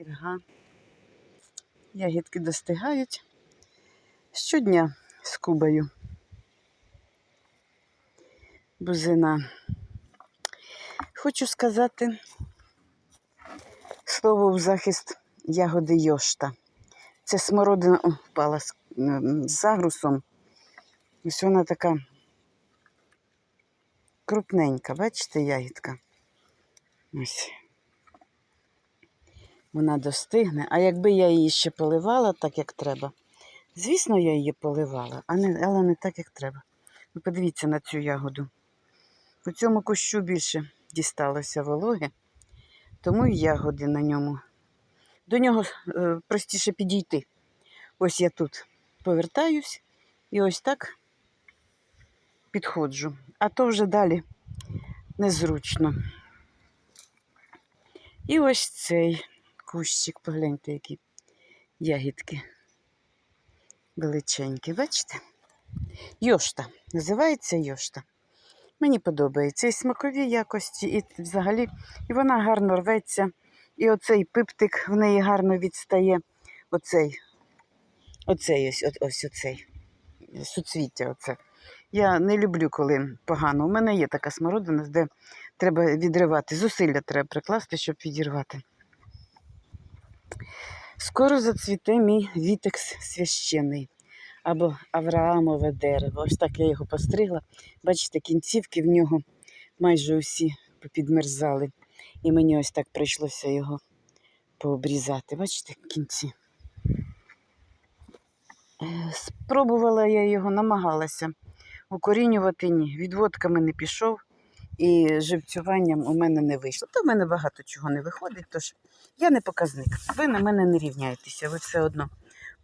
Ірга. Ягідки достигають щодня з кубою. Бузина. Хочу сказати слово в захист ягоди Йошта. Це смородина впала з загрусом. Ось вона така крупненька, бачите, ягідка. Ось. Вона достигне. А якби я її ще поливала так, як треба, звісно, я її поливала, але не так, як треба. Ви подивіться на цю ягоду. У цьому кущу більше дісталося вологи, тому і ягоди на ньому. До нього е, простіше підійти. Ось я тут повертаюсь і ось так підходжу. А то вже далі незручно. І ось цей кущик, погляньте, які ягідки величенькі, бачите? Йошта. Називається йошта. Мені подобається і смакові якості, і взагалі і вона гарно рветься. І оцей пиптик в неї гарно відстає. Оцей, оцей ось, от- ось оцей. Суцвіття оце. Я не люблю, коли погано. У мене є така смородина, де треба відривати. Зусилля треба прикласти, щоб відірвати. Скоро зацвіте мій вітекс священний або Авраамове дерево. Ось так я його постригла. Бачите, кінцівки в нього майже усі попідмерзали. І мені ось так прийшлося його пообрізати. Бачите, кінці. Спробувала я його, намагалася укорінювати, ні. Відводками не пішов і живцюванням у мене не вийшло. Та в мене багато чого не виходить, тож я не показник. Ви на мене не рівняєтеся, ви все одно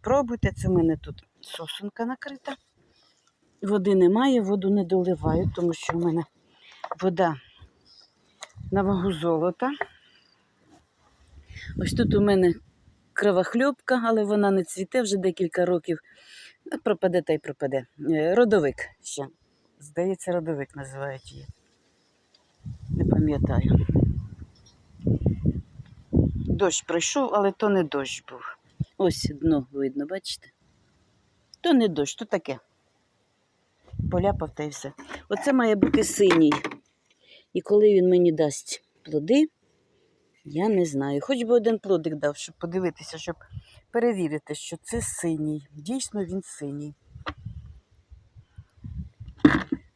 пробуйте. Це в мене тут сосунка накрита. Води немає, воду не доливаю, тому що в мене вода на вагу золота. Ось тут у мене кровохльопка, але вона не цвіте вже декілька років. Пропаде та й пропаде. Е, Родовик ще. Здається, родовик називають її. Пам'ятаю. Дощ пройшов, але то не дощ був. Ось дно видно, бачите? То не дощ, то таке. Поляпав та й все. Оце має бути синій. І коли він мені дасть плоди, я не знаю. Хоч би один плодик дав, щоб подивитися, щоб перевірити, що це синій. Дійсно він синій.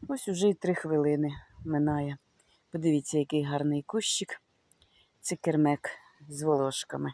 Ось уже й три хвилини минає. Подивіться, який гарний кущик. Це кермек з волошками.